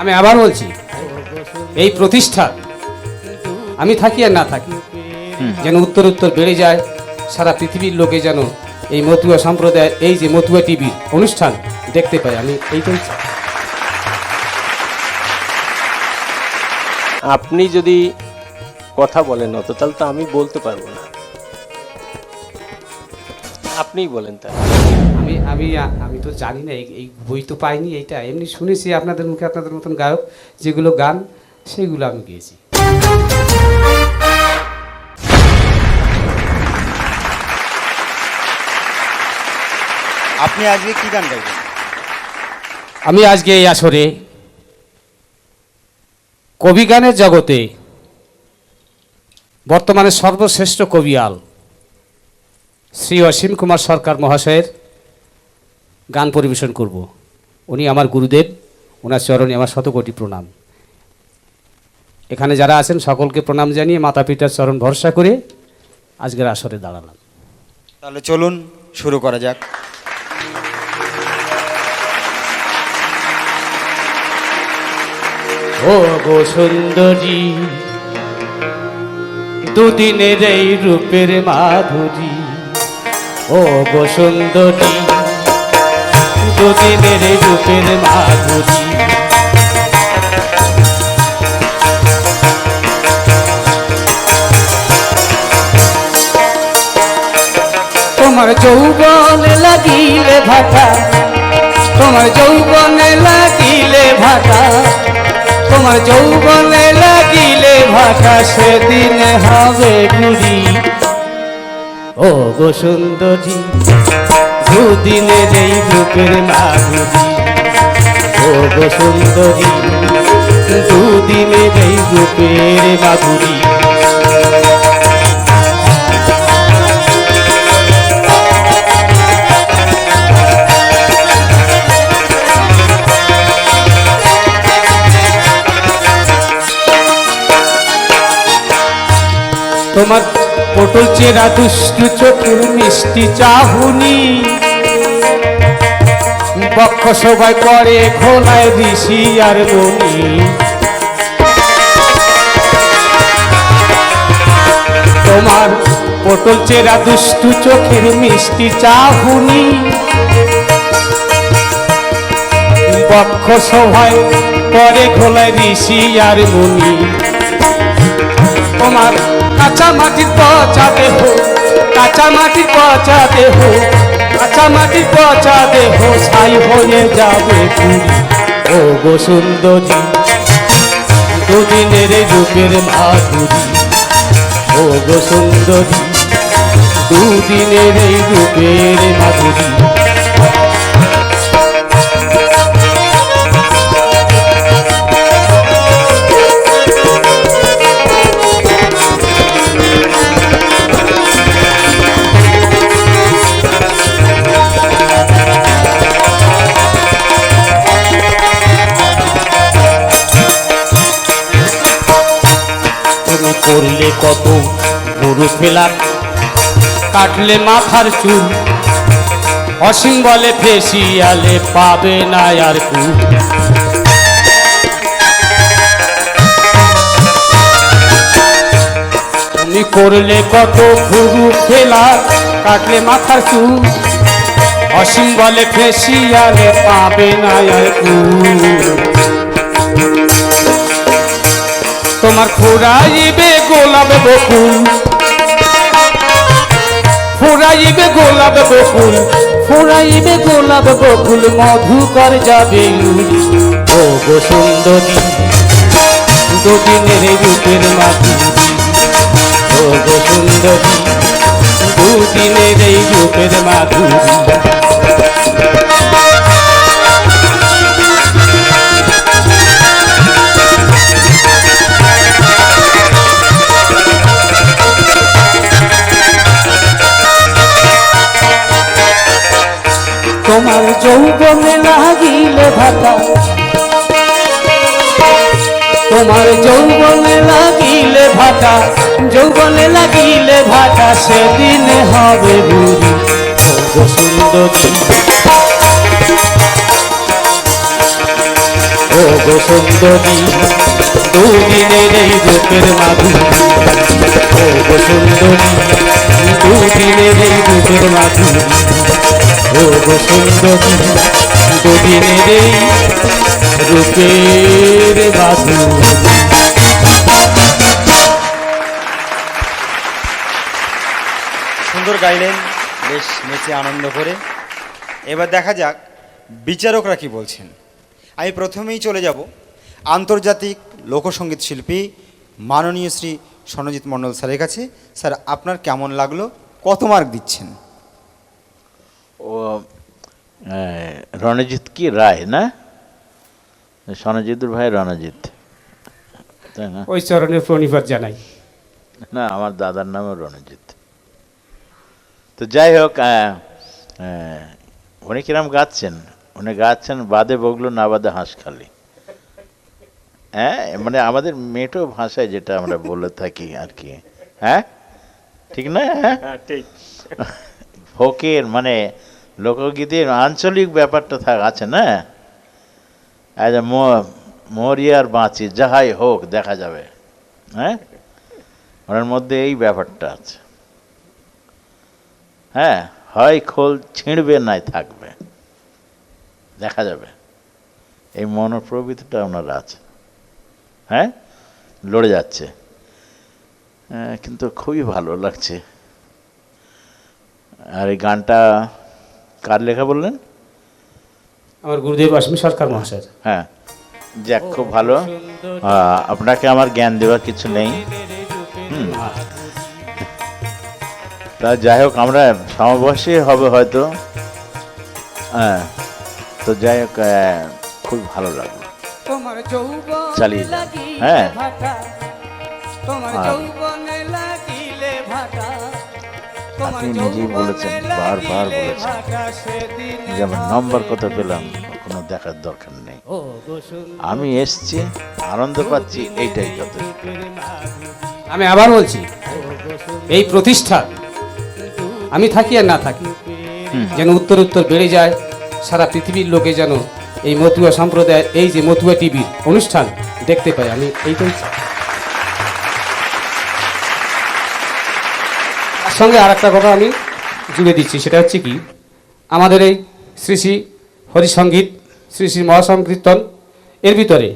আমি আবার বলছি এই প্রতিষ্ঠান আমি থাকি আর না থাকি যেন উত্তর উত্তর বেড়ে যায় সারা পৃথিবীর লোকে যেন এই মতুয়া সম্প্রদায়ের এই যে মতুয়া টিভির অনুষ্ঠান দেখতে পাই আমি এইটাই চাই। আপনি যদি কথা বলেন অত তাহলে তো আমি বলতে পারব না। আপনিই বলেন তাহলে। আমি আমি আমি তো জানি না এই- এই বই তো পাইনি এইটা। এমনি শুনেছি আপনাদের মুখে আপনাদের মতন গায়ক যেগুলো গান সেগুলো আমি গেয়েছি। আপনি আজকে কি গান গাইবেন? আমি আজকে এই আসরে কবি গানের জগতে বর্তমানে সর্বশ্রেষ্ঠ কবিয়াল শ্রী অসীম কুমার সরকার মহাশয়ের গান পরিবেশন করব। উনি আমার গুরুদেব ওনার চরণে আমার শতকোটি প্রণাম। এখানে যারা আছেন সকলকে প্রণাম জানিয়ে মাতা পিতার চরণ ভরসা করে আজকের আসরে দাঁড়ালাম। তাহলে চলুন শুরু করা যাক। ও গো সুন্দরী দুদিনের এই রূপের মাধুরী। ও গো সুন্দরী দুদিনের এই রূপের মাধুরী। তোমার যৌবন লাগিলে ভাটা, তোমার যৌবনে লাগিলে ভাটা, তোমার যৌবনে লাগিলে ভাটা সেদিন হবে ঘুরি। ও গো সুন্দরী দুদিনের এই রূপের মাধুরী সুন্দরী, দুদিনের এই রূপের মাধুরী। তোমার পটল চেরা দুষ্টু চোখের মিষ্টি চাহুনি। বক্ষ সবাই করে, খোলায় ঋষি আর মনি তোমার পটল চেরা দুষ্টু চোখের মিষ্টি চাহুনি বক্ষ সবাই করে, খোলায় ঋষি আর মুনি। তোমার কাঁচা মাটির পচা দেহ, কাঁচা মাটির পচা দেহ কাঁচা মাটি পচা দেহ ছাই হয়ে যাবে ও গো সুন্দরী, দুদিনের রূপের মাধুরী। ও গো সুন্দরী, দুদিনের এই রূপের মাধুরী। করলে কত গরু ফেলা কাটলে মাথার চুল, অসীম বলে ফেসিয়ালে পাবে না আর কুল। তুমি করলে কত ফুরু ফেলা কাটলে মাথার চুল, অসীম বলে ফেসিয়ালে পাবে না আর কুল। তোমার ফুরাইবে গোলাপ বকুল। ফুরাইবে গোলাপ বকুল। ফুরাইবে গোলাপ বকুল, মধুকর যাবে উড়ি। ও গো সুন্দরী দুদিনের রূপের মাধুরী ও গো সুন্দরী দুদিনের এই রূপের মাধুরী। তোমার যৌবনে লাগিলে ভাটা, যৌবনে লাগিলে ভাটা, সেদিন হবে বুড়ি সুন্দরী সুন্দরী দুদিনের এই সুন্দরী দুদিনের এই মাধুরী এই রূপের মাধুরী সুন্দর গাইলেন, বেশ নেচে আনন্দ করে। এবার দেখা যাক বিচারকরা কি বলছেন। আমি প্রথমেই চলে যাব আন্তর্জাতিক লোকসঙ্গীত শিল্পী মাননীয় শ্রী সনজিৎ মণ্ডল স্যারের কাছে। স্যার, আপনার কেমন লাগল? কত মার্ক দিচ্ছেন? ও রণজিৎ কি রায় না? সনজিতুর ভাই রণজিৎ। তাই না? ওই চরণের প্রণিপাত জানাই। না আমার দাদার নামও রণজিৎ। তো যাই হোক উনি কিরম গাচ্ছেন? উনি গাচ্ছেন বাদে বগলো না বাদে হাঁস খালি। হ্যাঁ মানে আমাদের মেটো ভাষায় যেটা আমরা বলে থাকি আর কি। হ্যাঁ? ঠিক না? হ্যাঁ ঠিক। ফোকের মানে লোকগীতির আঞ্চলিক ব্যাপারটা থাক আছে না? এই যে ম- মরি বাঁচি যাহাই হোক দেখা যাবে। হ্যাঁ? ওনার মধ্যে এই ব্যাপারটা আছে। হ্যাঁ হয় খোল ছিঁড়বে নাই থাকবে। দেখা যাবে। এই মনোপ্রবৃত্তিটা ওনার আছে। হ্যাঁ? লড়ে যাচ্ছে। হ্যাঁ, কিন্তু খুবই ভালো লাগছে। আর এই গানটা কার লেখা বললেন? আমার গুরুদেব আসমি সরকার মহাশয় হ্যাঁ যাক খুব ভালো। আপনাকে আমার জ্ঞান দেওয়ার কিছু নেই। তা যাই হোক আমরা সমবয়সী হবে হয়তো। হ্যাঁ তো যাই হোক খুব ভালো লাগল। চালিয়ে হ্যাঁ। তোমার যৌবন লাগিলে ভাটা। আপনি নিজেই বলেছেন, বারবার বলেছেন। যে আমার নম্বর কত পেলাম কোনো দেখার দরকার নেই ও আমি এসছি আনন্দ পাচ্ছি এইটাই যথেষ্ট আমি আবার বলছি এই প্রতিষ্ঠান আমি থাকি আর না থাকি যেন উত্তর উত্তর বেড়ে যায় সারা পৃথিবীর লোকে যেন এই মতুয়া সম্প্রদায়ের এই যে মতুয়া টিভির অনুষ্ঠান দেখতে পাই আমি এইটাই চাই। সঙ্গে আর একটা কথা আমি জুড়ে দিচ্ছি, সেটা হচ্ছে কি, আমাদের এই শ্রী শ্রী হরিসঙ্গীত শ্রী শ্রী মহাসংকীর্তন, এর ভিতরে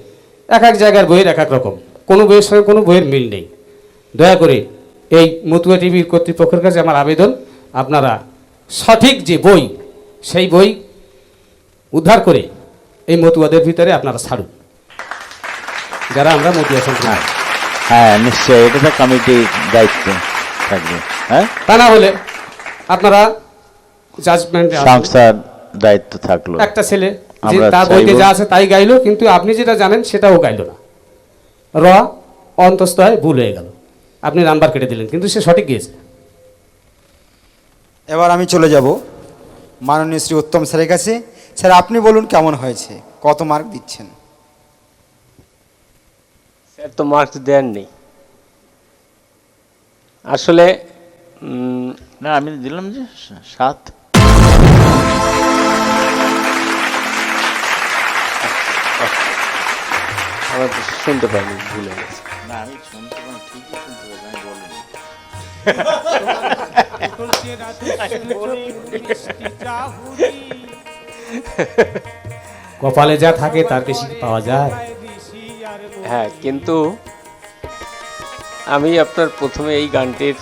এক এক জায়গার বইয়ের এক এক রকম। কোনো বইয়ের সঙ্গে কোনো বইয়ের মিল নেই। দয়া করে এই মতুয়া টিভির কর্তৃপক্ষের কাছে আমার আবেদন, আপনারা সঠিক যে বই, সেই বই উদ্ধার করে এই মতুয়াদের ভিতরে আপনারা ছাড়ুন। যারা আমরা মতুয়া সম্প্রদায় হ্যাঁ নিশ্চয়ই, এটা তো কমিটির দায়িত্ব। থাকবে হ্যাঁ? তা না হলে আপনারা জাজমেন্ট সংস্থার দায়িত্ব থাকল। একটা ছেলে যে তার বইতে যা আছে তাই গাইলো কিন্তু আপনি যেটা জানেন সেটাও গাইলো না। র অন্তস্থ হয় ভুল হয়ে গেল। আপনি নাম্বার কেটে দিলেন কিন্তু সে সঠিক গিয়েছে। এবার আমি চলে যাব। মাননীয় শ্রী উত্তম স্যারের কাছে। স্যার আপনি বলুন কেমন হয়েছে? কত মার্ক দিচ্ছেন? স্যার তো মার্কস দেননি। আসলে না আমি দিলাম যে সাত। আমার শুনতে পাইনি ভুলে গেছে। না আমি শুনতে পাই ঠিকই শুনতে পাই আমি বলিনি। কপালে যা থাকে তার বেশি পাওয়া যায়। হ্যাঁ কিন্তু আমি আপনার প্রথমে এই গানটির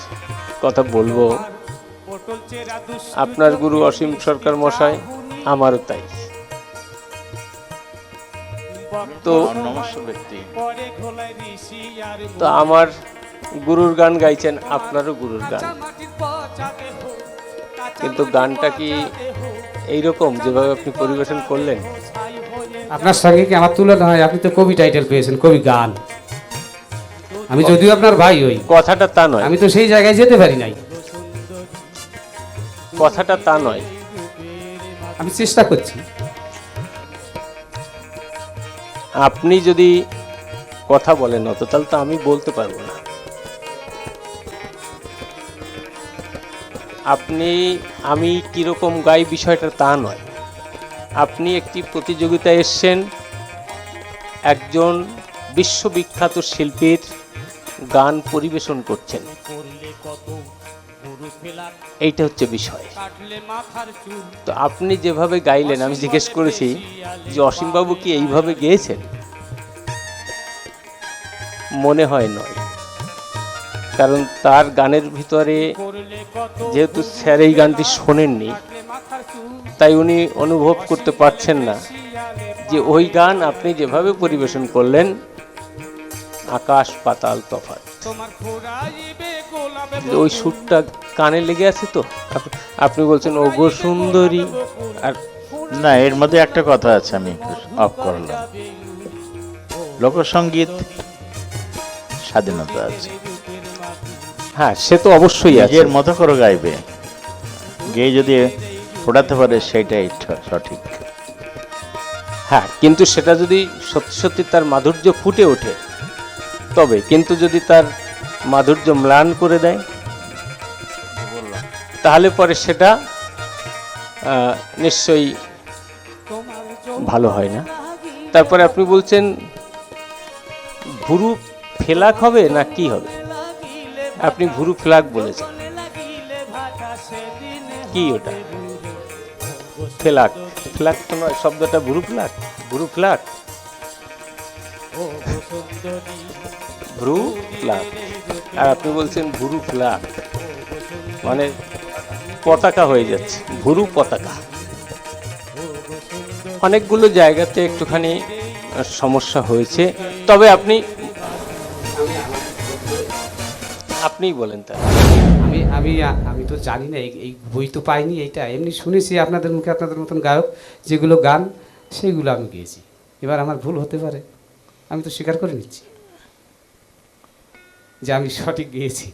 কথা বলব। আপনার গুরু অসীম সরকার মশাই, আমারও তাই। তো তো আমার গুরুর গান গাইছেন, আপনারও গুরুর গান। কিন্তু গানটা কি এইরকম যেভাবে আপনি পরিবেশন করলেন? আপনার সঙ্গে কি আমার তুলনা হয়? আপনি তো কবি টাইটেল পেয়েছেন, কবি গান। আমি যদিও আপনার ভাই হই কথাটা তা নয়। আমি তো সেই জায়গায় যেতে পারি নাই। কথাটা তা নয়। আমি চেষ্টা করছি। আপনি যদি কথা বলেন অত তাহলে তো আমি বলতে পারব না। আপনি আমি কীরকম গাই বিষয়টা তা নয়। আপনি একটি প্রতিযোগিতায় এসছেন একজন বিশ্ববিখ্যাত শিল্পীর গান পরিবেশন করছেন। এইটা হচ্ছে বিষয়। তো আপনি যেভাবে গাইলেন, আমি জিজ্ঞেস করেছি যে অসীমবাবু কি এইভাবে গেয়েছেন? মনে হয় নয়। কারণ তার গানের ভিতরে যেহেতু স্যার এই গানটি শোনেননি, তাই উনি অনুভব করতে পারছেন না যে ওই গান আপনি যেভাবে পরিবেশন করলেন আকাশ পাতাল তফাৎ। তোমার ঘোরাইবে গোলাপে ওই সুরটা কানে লেগে আছে তো? আপনি বলছেন ও গো সুন্দরী। আর না এর মধ্যে একটা কথা আছে আমি অফ করলাম। লোকসঙ্গীত স্বাধীনতা আছে। হ্যাঁ সে তো অবশ্যই আছে। নিজের মতো করে গাইবে। গেয়ে যদি ফোটাতে পারে সেটাই সঠিক। হ্যাঁ কিন্তু সেটা যদি সত্যি সত্যি তার মাধুর্য ফুটে ওঠে তবে কিন্তু যদি তার মাধুর্য ম্লান করে দেয়, তাহলে পরে সেটা নিশ্চয়ই ভালো হয় না। তারপরে আপনি বলছেন, ভুরু ফেলাক হবে না কি হবে? আপনি ভুরু ফ্লাক বলেছেন। কি ওটা? ফেলাক। ফ্লাক তো নয়, শব্দটা ভুরু ফ্লাক ভুরু ফ্লাক। ভ্রু ফ্লাক আর আপনি বলছেন ভুরু ফ্লাক মানে পতাকা হয়ে যাচ্ছে, ভুরু পতাকা। অনেকগুলো জায়গাতে একটুখানি সমস্যা হয়েছে। তবে আপনি আপনিই বলেন তা আমি আমি আমি তো জানি না, এই বই তো পাইনি এইটা। এমনি শুনেছি আপনাদের মুখে আপনাদের মতন গায়ক, যেগুলো গান সেগুলো আমি গেয়েছি। এবার আমার ভুল হতে পারে, আমি তো স্বীকার করে নিচ্ছি। যে আমি সঠিক গেয়েছি।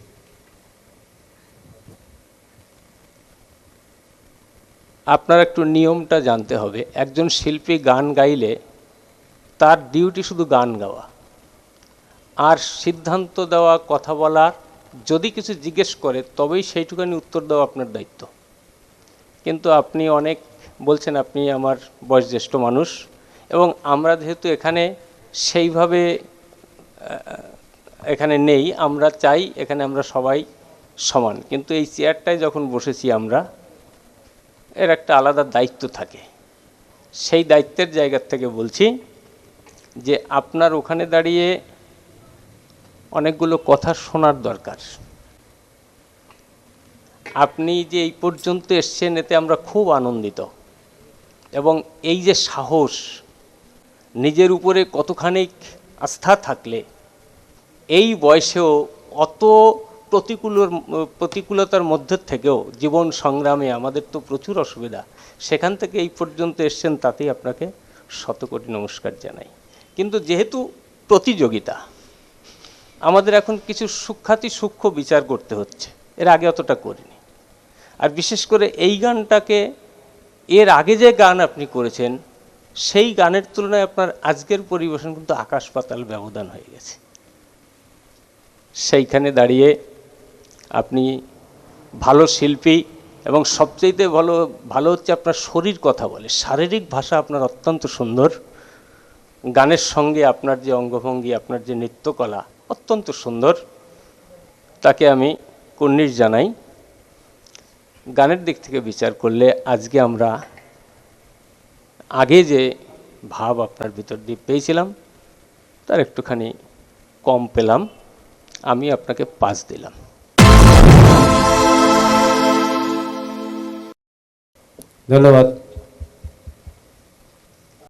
আপনার একটু নিয়মটা জানতে হবে। একজন শিল্পী গান গাইলে তার ডিউটি শুধু গান গাওয়া। আর সিদ্ধান্ত দেওয়া, কথা বলা, যদি কিছু জিজ্ঞেস করে, তবেই সেইটুখানি উত্তর দেওয়া আপনার দায়িত্ব। কিন্তু আপনি অনেক বলছেন, আপনি আমার বয়োজ্যেষ্ঠ মানুষ এবং আমরা যেহেতু এখানে সেইভাবে এখানে নেই, আমরা চাই এখানে আমরা সবাই সমান। কিন্তু এই চেয়ারটায় যখন বসেছি আমরা, এর একটা আলাদা দায়িত্ব থাকে। সেই দায়িত্বের জায়গার থেকে বলছি যে আপনার ওখানে দাঁড়িয়ে অনেকগুলো কথা শোনার দরকার। আপনি যে এই পর্যন্ত এসছেন, এতে আমরা খুব আনন্দিত। এবং এই যে সাহস, নিজের উপরে কতখানিক আস্থা থাকলে এই বয়সেও অত প্রতিকূল প্রতিকূলতার মধ্যে থেকেও জীবন সংগ্রামে আমাদের তো প্রচুর অসুবিধা। সেখান থেকে এই পর্যন্ত এসছেন তাতেই আপনাকে শতকোটি নমস্কার জানাই। কিন্তু যেহেতু প্রতিযোগিতা, আমাদের এখন কিছু সূক্ষাতি সূক্ষ্ম বিচার করতে হচ্ছে। এর আগে অতটা করিনি। আর বিশেষ করে এই গানটাকে, এর আগে যে গান আপনি করেছেন, সেই গানের তুলনায় আপনার আজকের পরিবেশন কিন্তু আকাশ পাতাল ব্যবধান হয়ে গেছে। সেইখানে দাঁড়িয়ে আপনি ভালো শিল্পী এবং সবচেয়েতে ভালো ভালো হচ্ছে আপনার শরীর কথা বলে। শারীরিক ভাষা আপনার অত্যন্ত সুন্দর। গানের সঙ্গে আপনার যে অঙ্গভঙ্গি, আপনার যে নৃত্যকলা অত্যন্ত সুন্দর। তাকে আমি কর্নিশ জানাই। গানের দিক থেকে বিচার করলে আজকে আমরা আগে যে ভাব আপনার ভিতর দিয়ে পেয়েছিলাম, তার একটুখানি কম পেলাম। আমি আপনাকে পাস দিলাম। ধন্যবাদ।